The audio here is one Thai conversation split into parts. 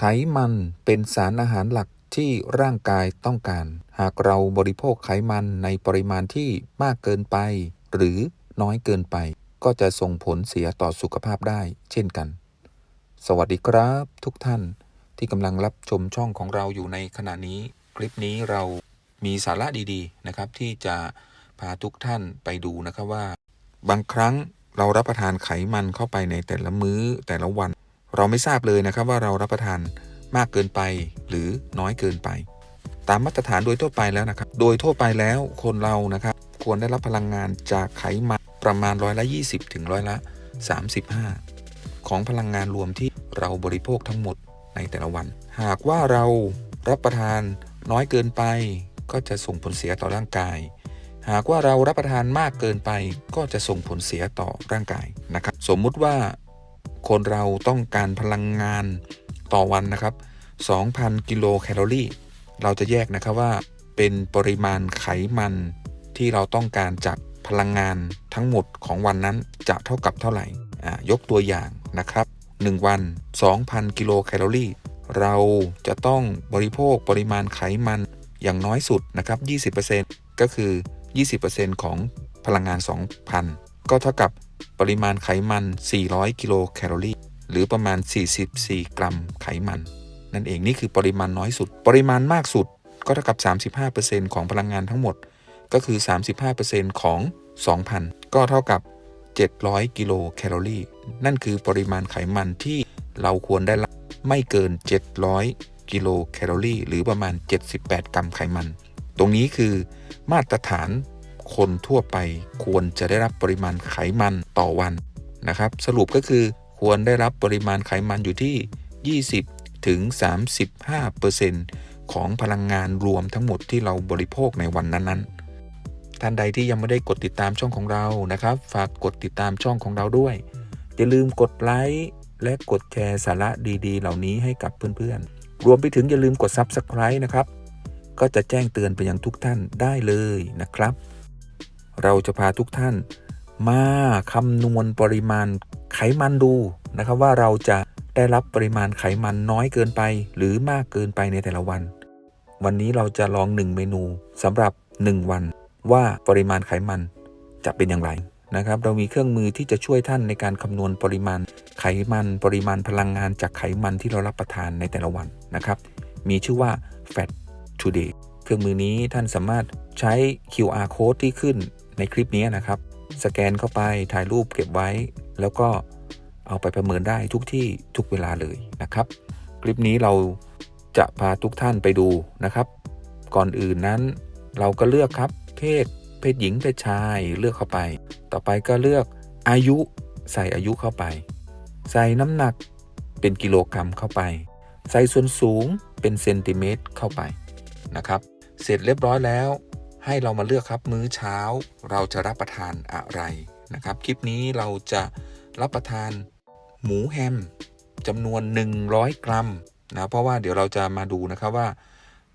ไขมันเป็นสารอาหารหลักที่ร่างกายต้องการ หากเราบริโภคไขมันในปริมาณที่มากเกินไป หรือน้อยเกินไป ก็จะส่งผลเสียต่อสุขภาพได้ เช่นกัน สวัสดีครับทุกท่านที่กำลังรับชมช่องของเราอยู่ในขณะนี้ คลิปนี้เรามีสาระดีๆนะครับ ที่จะพาทุกท่านไปดูนะครับว่า บางครั้งเรารับประทานไขมันเข้าไปในแต่ละมื้อแต่ละวัน เราไม่ทราบเลยนะครับว่าเรารับประทานมากเกินไปหรือน้อยเกินไป ตามมาตรฐานโดยทั่วไปแล้วนะครับ โดยทั่วไปแล้วคนเรานะครับ ควรได้รับพลังงานจากไขมันประมาณร้อยละ 20 ถึงร้อยละ 35 ของพลังงานรวมที่เราบริโภคทั้งหมดในแต่ละวัน หากว่าเรารับประทานน้อยเกินไป ก็จะส่งผลเสียต่อร่างกาย หากว่าเรารับประทานมากเกินไป ก็จะส่งผลเสียต่อร่างกายนะครับ สมมุติว่า คนเราต้องการพลังงานต่อวันนะครับ 2,000 กิโลแคลอรี่ เราจะแยกนะครับว่าเป็นปริมาณไขมันที่เราต้องการจากพลังงานทั้งหมดของวันนั้นจะเท่ากับเท่าไหร่ยกตัวอย่างนะครับ 1 วัน 2,000 กิโลแคลอรี่ เราจะต้องบริโภคปริมาณไขมันอย่างน้อยสุดนะครับ 20%ก็คือ 20%ของพลังงาน 2,000 ก็เท่ากับ ปริมาณไขมัน 400 กิโลแคลอรี่ หรือประมาณ 44 กรัมไขมัน นั่นเองนี่คือปริมาณน้อยสุด ปริมาณมากสุดก็เท่ากับ 35%ของพลังงานทั้งหมด ก็คือ 35%ของ 2,000 ก็เท่ากับ 700 กิโลแคลอรี่ นั่นคือปริมาณไขมันที่เราควรได้รับไม่เกิน 700 กิโลแคลอรี่ หรือประมาณ 78 กรัมไขมัน ตรงนี้คือมาตรฐาน คนทั่วไป ควรจะได้รับปริมาณไขมันต่อวันนะครับ สรุปก็คือควรได้รับปริมาณไขมันอยู่ที่ 20 ถึง 35%ของพลังงานรวมทั้งหมดที่เราบริโภคในวันนั้นๆ ท่านใดที่ยังไม่ได้กดติดตามช่องของเรานะครับ ฝากกดติดตามช่องของเราด้วย อย่าลืมกดไลค์และกดแชร์สาระดีๆ เหล่านี้ให้กับเพื่อนๆ รวมไปถึงอย่าลืมกด Subscribe นะครับ ก็จะแจ้งเตือนไปยังทุกท่านได้เลยนะครับ เราจะพาทุกท่านมาคำนวณปริมาณไขมันดูนะครับว่าเราจะได้รับปริมาณไขมันน้อยเกินไป หรือมากเกินไปในแต่ละวัน วันนี้เราจะลองหนึ่งเมนูสำหรับ 1 วัน ว่าปริมาณไขมันจะเป็นอย่างไรนะครับ เรามีเครื่องมือที่จะช่วยท่านในการคำนวณปริมาณไขมันปริมาณพลังงานจากไขมันที่เรารับประทานในแต่ละวันนะครับ มีชื่อว่า Fat Today เครื่องมือนี้ท่านสามารถใช้ QR code ที่ขึ้น ในคลิปนี้นะครับ สแกนเข้าไปถ่ายรูปเก็บไว้ แล้วก็เอาไปประเมินได้ทุกที่ทุกเวลาเลยนะครับ คลิปนี้เราจะพาทุกท่านไปดูนะครับ ก่อนอื่นนั้น เราก็เลือกครับเพศ เพศหญิงเพศชายเลือกเข้าไป ต่อไปก็เลือกอายุใส่อายุเข้าไป ใส่น้ำหนักเป็นกิโลกรัมเข้าไป ใส่ส่วนสูงเป็นเซนติเมตรเข้าไปนะครับ เสร็จเรียบร้อยแล้ว ให้เรามาเลือกครับมื้อเช้า เราจะรับประทานอะไรนะครับ คลิปนี้เราจะรับประทานหมูแฮมจำนวน 100 กรัมนะเพราะว่าเดี๋ยวเราจะมาดูนะครับว่า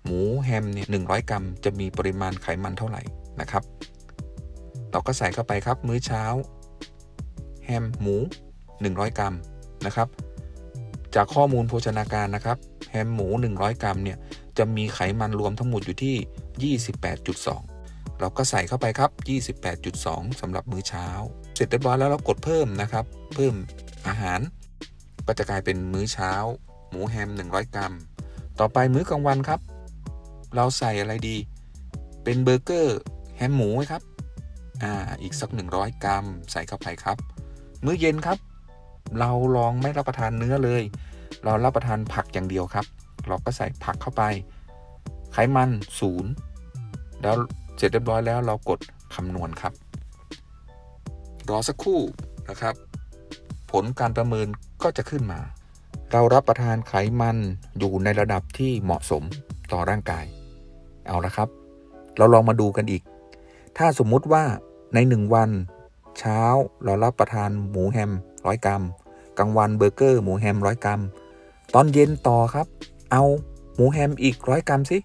หมูแฮมเนี่ย100กรัม จะมีปริมาณไขมันเท่าไหร่นะครับ เราก็ใส่เข้าไปครับมื้อเช้า แฮมหมู 100 กรัมนะครับ จากข้อมูลโภชนาการนะครับ แฮมหมู 100 กรัมเนี่ยจะมีไขมันรวมทั้งหมดอยู่ที่ 28.2 เราก็ใส่เข้าไปครับ 28.2สำหรับมื้อเช้า เสร็จเรียบร้อยแล้วเรากดเพิ่มนะครับ เพิ่มอาหาร ก็จะกลายเป็นมื้อเช้า หมูแฮม 100 กรัม ต่อไปมื้อกลางวันครับ เราใส่อะไรดี เป็นเบอร์เกอร์แฮมหมูครับ อ่า อีกสัก 100 กรัม ใส่เข้าไปครับ มื้อเย็นครับ เราลองไม่รับประทานเนื้อเลย เรารับประทานผักอย่างเดียวครับ เราก็ใส่ผักเข้าไป ไขมันศูนย์ แล้วเสร็จเรียบร้อยแล้วเรากดคำนวณครับ รอสักครู่นะครับ ผลการประเมินก็จะขึ้นมา เรารับประทานไขมันอยู่ในระดับที่เหมาะสมต่อร่างกาย เอาละครับ เราลองมาดูกันอีก ถ้าสมมุติว่าในหนึ่งวัน เช้าเรารับประทานหมูแฮมร้อยกรัมกลางวันเบอร์เกอร์หมูแฮมร้อยกรัม ตอนเย็นต่อครับ เอาหมูแฮมอีกร้อยกรัมสิ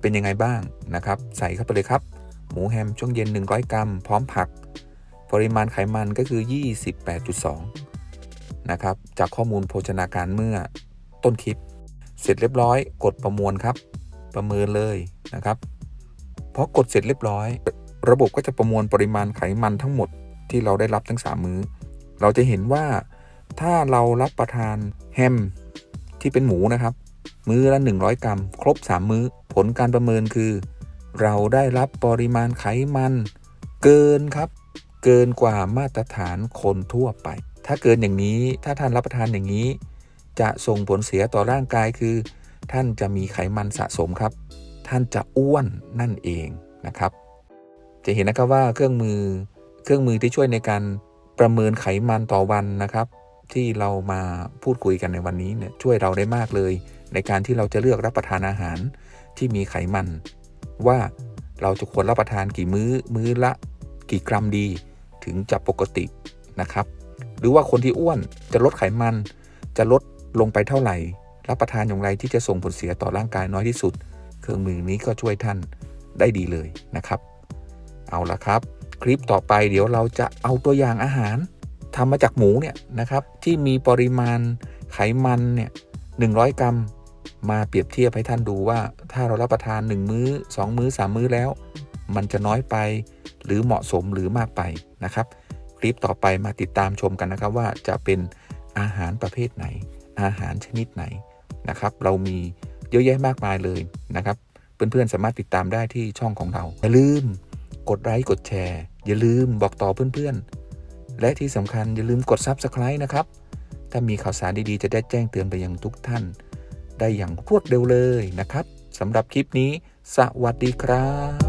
เป็นยังไงบ้างนะครับ ใส่เข้าไปเลยครับ หมูแฮมช่วงเย็น 100 กรัม พร้อมผัก ปริมาณไขมันก็คือ 28.2 นะครับ จากข้อมูลโภชนาการเมื่อต้นคลิป เสร็จเรียบร้อย กดประมวลครับ ประเมินเลยนะครับพอกดเสร็จเรียบร้อย ระบบก็จะประมวลปริมาณไขมันทั้งหมดที่เราได้รับทั้ง 3 มื้อ เราจะเห็นว่าถ้าเรารับประทานแฮมที่เป็นหมูนะครับ มื้อละ 100 กรัม ครบ 3 มื้อ ผลการประเมินคือ เราได้รับปริมาณไขมัน เกินครับ เกินกว่ามาตรฐานคนทั่วไป ถ้าเกินอย่างนี้ถ้าท่านรับประทานอย่างนี้ จะส่งผลเสียต่อร่างกายคือ ท่านจะมีไขมันสะสมครับ ท่านจะอ้วนนั่นเองนะครับ จะเห็นนะครับว่าเครื่องมือเครื่องมือที่ช่วยในการประเมินไขมันต่อวันนะครับ ที่เรามาพูดคุยกันในวันนี้เนี่ยช่วยเราได้มากเลย ในการที่เราจะเลือกรับประทานอาหารที่มีไขมัน ว่าเราจะควรรับประทานกี่มื้อมื้อละกี่กรัมดีถึงจะปกตินะครับ หรือว่าคนที่อ้วนจะลดไขมัน จะลดลงไปเท่าไหร่ รับประทานอย่างไรที่จะส่งผลเสียต่อร่างกายน้อยที่สุด เครื่องมือนี้ก็ช่วยท่านได้ดีเลยนะครับ เอาละครับ คลิปต่อไปเดี๋ยวเราจะเอาตัวอย่างอาหารทำมาจากหมูเนี่ยนะครับที่มีปริมาณไขมันเนี่ย100 กรัม มาเปรียบเทียบให้ท่านดูว่า ถ้าเรารับประทาน 1 มื้อ 2 มื้อ 3 มื้อแล้ว มันจะน้อยไปหรือเหมาะสมหรือมากไปนะครับ คลิปต่อไปมาติดตามชมกันนะครับว่าจะเป็นอาหารประเภทไหน อาหารชนิดไหนนะครับ เรามีเยอะแยะมากมายเลยนะครับ เพื่อนๆสามารถติดตามได้ที่ช่องของเรา อย่าลืมกดไลค์กดแชร์ อย่าลืมบอกต่อเพื่อนๆ และที่สำคัญอย่าลืมกด Subscribe นะครับ ถ้ามีข่าวสารดีๆ จะได้แจ้งเตือนไปยังทุกท่าน ได้อย่างรวดเร็วเลยนะครับสำหรับคลิปนี้ สวัสดีครับ